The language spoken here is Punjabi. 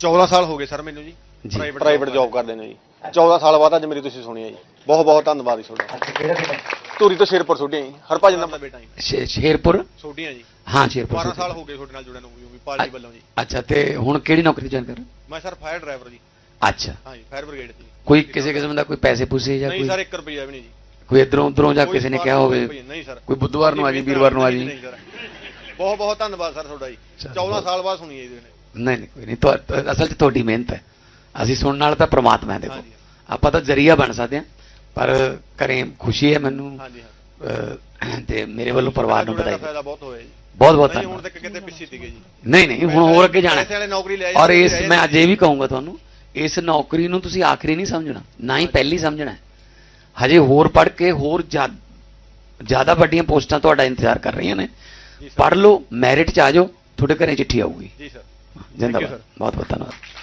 14 ਸਾਲ ਹੋ ਗਏ ਸਰ ਮੈਨੂੰ ਜੀ। ਜੀ। ਪ੍ਰਾਈਵੇਟ ਜੌਬ ਕਰਦੇ ਨੇ ਜੀ। 14 ਸਾਲ ਬਾਅਦ ਅੱਜ ਮੇਰੀ ਤੁਸੀਂ ਸੁਣੀ ਹੈ ਜੀ। ਬਹੁਤ ਬਹੁਤ ਧੰਨਵਾਦ ਜੀ ਤੁਹਾਡਾ। ਅੱਛਾ ਕਿਹੜਾ ਬੇਟਾ? ਧੂਰੀ ਤੋਂ ਸ਼ੇਰਪੁਰ ਛੋਡੀਆਂ ਜੀ। ਹਰਭਜਨ ਦਾ ਬੇਟਾ ਜੀ ਸ਼ੇਰਪੁਰ? ਛੋਡੀਆਂ ਜੀ। ਹਾਂ ਸ਼ੇਰਪੁਰ 12 ਸਾਲ ਹੋ ਗਏ ਤੁਹਾਡੇ ਨਾਲ ਜੁੜਨ ਨੂੰ ਵੀ ਪਾਰਟੀ ਵੱਲੋਂ ਜੀ। ਅੱਛਾ ਤੇ ਹੁਣ ਕਿਹੜੀ ਨੌਕਰੀ ਜੁਆਇਨ ਕਰ ਰਹੇ ਮੈਂ ਸਰ ਫਾਇਰ ਡਰਾਈਵਰ ਜੀ? ਅੱਛਾ। ਹਾਂ ਜੀ ਫਾਇਰ ਬ੍ਰਿਗੇਡ ਜੀ। ਕੋਈ ਕਿਸੇ ਕਿਸਮ ਦਾ ਕੋਈ ਪੈਸੇ ਪੂਸੇ ਜਾਂ ਨਹੀਂ ਕੋਈ ਸਰ 1 ਰੁਪਿਆ ਵੀ ਨਹੀਂ ਜੀ। ਕੋਈ ਇਧਰੋਂ ਉਧਰੋਂ ਜਾਂ ਕਿਸੇ ਨੇ ਕਿਹਾ ਨਹੀਂ, ਹੋਵੇ? ਨਹੀਂ ਸਰ। ਕੋਈ ਬੁੱਧਵਾਰ ਨੂੰ ਆ ਜੀ ਵੀਰਵਾਰ ਨੂੰ ਆ ਜੀ। ਨਹੀਂ ਬਹੁਤ ਬਹੁਤ ਧੰਨਵਾਦ ਸਰ ਤੁਹਾਡਾ ਜੀ। ਚਲੋ। 14 ਸਾਲ ਬਾਅਦ ਸੁਣੀ ਹੈ ਜੀ ਨਹੀਂ ਨਹੀਂ ਕੋਈ ਨਹੀਂ। ਤੁਹਾ- ਤੁਹਾ- ਅਸਲ 'ਚ ਤੁਹਾਡੀ ਮਿਹਨਤ ਹੈ। ਅਸੀਂ ਸੁਣਨ ਨਾਲ ਤਾਂ ਪ੍ਰਮਾਤਮਾ ਹੈ ਦੇਖੋ। ਆਪਾਂ ਤਾਂ ਜ਼ਰੀਆ ਬਣ ਸਕਦੇ ਹਾਂ ਪਰ ਕਰੇ ਖੁਸ਼ੀ ਹੈ ਮੈਨੂੰ। ਤੇ ਮੇਰੇ ਵੱਲੋਂ ਪਰਿਵਾਰ ਨੂੰ ਵਧਾਈ ਬਹੁਤ ਹੋਇਆ ਜੀ। ਬਹੁਤ ਬਹੁਤ ਹੁਣ ਤੱਕ ਕਿਤੇ ਪਿੱਛੇ ਸੀਗੇ ਜੀ। ਨਹੀਂ ਨਹੀਂ ਹੁਣ ਹੋਰ ਅੱਗੇ ਜਾਣਾ ਔਰ ਇਸ ਮੈਂ ਅੱਜ ਇਹ ਵੀ ਕਹੂੰਗਾ ਤੁਹਾਨੂੰ ਇਸ ਨੌਕਰੀ ਨੂੰ ਤੁਸੀਂ ਆਖਰੀ ਨਹੀਂ ਸਮਝਣਾ ਨਾ ਹੀ ਪਹਿਲੀ ਸਮਝਣਾ। ਹਜੇ ਹੋਰ ਪੜ੍ਹ ਕੇ ਹੋਰ ਜ਼ਿਆ- ਜ਼ਿਆਦਾ ਵੱਡੀਆਂ ਪੋਸਟਾਂ ਤੁਹਾਡਾ ਇੰਤਜ਼ਾਰ ਕਰ ਰਹੀਆਂ ਨੇ। ਪੜ੍ਹ ਲਓ ਮੈਰਿਟ ਚ ਆ ਜਾਓ ਤੁਹਾਡੇ ਘਰੇ ਚਿੱਠੀ ਆਊਗੀ। ਜੀ ਸਰ। ਜਿੰਦਾਬਾਦ sir. ਬਹੁਤ ਬਹੁਤ ਧੰਨਵਾਦ